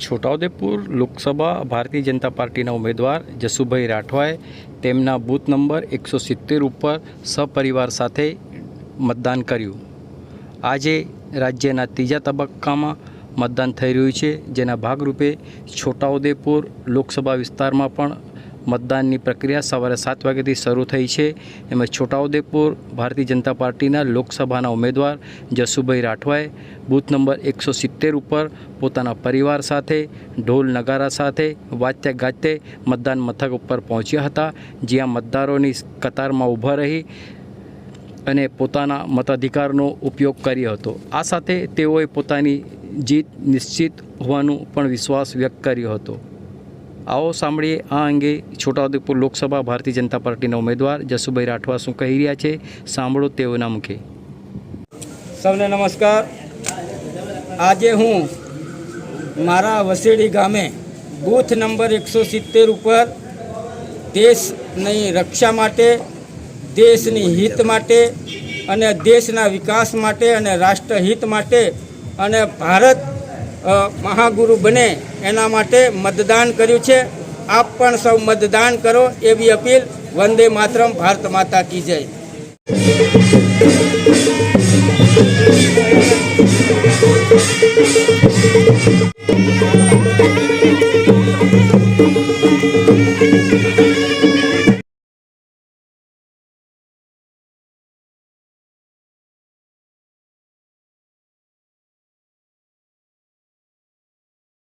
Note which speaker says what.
Speaker 1: છોટાઉદેપુર લોકસભા ભારતીય જનતા પાર્ટીના ઉમેદવાર જસુભાઈ રાઠવાએ તેમના બૂથ નંબર એકસો સિત્તેર ઉપર સપરિવાર સાથે મતદાન કર્યું. આજે રાજ્યના ત્રીજા તબક્કામાં મતદાન થઈ રહ્યું છે. જેના ભાગરૂપે છોટાઉદેપુર લોકસભા વિસ્તારમાં પણ મતદાનની પ્રક્રિયા સવારે સાત વાગ્યાથી શરૂ થઈ છે. એમાં છોટાઉદેપુર, ભારતીય જનતા પાર્ટીના લોકસભાના ઉમેદવાર જસુભાઈ રાઠવાએ બૂથ નંબર એકસો સિત્તેર ઉપર પોતાના પરિવાર સાથે, ઢોલ નગારા સાથે, વાત્ય ગાજતે મતદાન મથક ઉપર પહોંચ્યા હતા. જ્યાં મતદારોની કતારમાં ઊભા રહી અને પોતાના મતાધિકારનો ઉપયોગ કર્યો હતો. આ સાથે તેઓએ પોતાની જીત નિશ્ચિત હોવાનું પણ વિશ્વાસ વ્યક્ત કર્યો હતો. આવો સાંભળીએ આ અંગે છોટાઉદેપુર લોકસભા ભારતીય જનતા પાર્ટીના ઉમેદવાર જસુભાઈ રાઠવા શું કહી રહ્યા છે? સાંભળો તેઓના મુખે.
Speaker 2: સૌને નમસ્કાર. આજે હું મારા વસેડી ગામે બૂથ નંબર એકસો સિત્તેર ઉપર દેશની રક્ષા માટે, દેશની હિત માટે અને દેશના વિકાસ માટે અને રાષ્ટ્રહિત માટે અને ભારત મહાગુરુ બને એના માટે મતદાન કર્યું છે. આપ પણ સૌ મતદાન કરો એવી અપીલ વંદે માતરમ ભારત માતા કી જય.
Speaker 3: Thank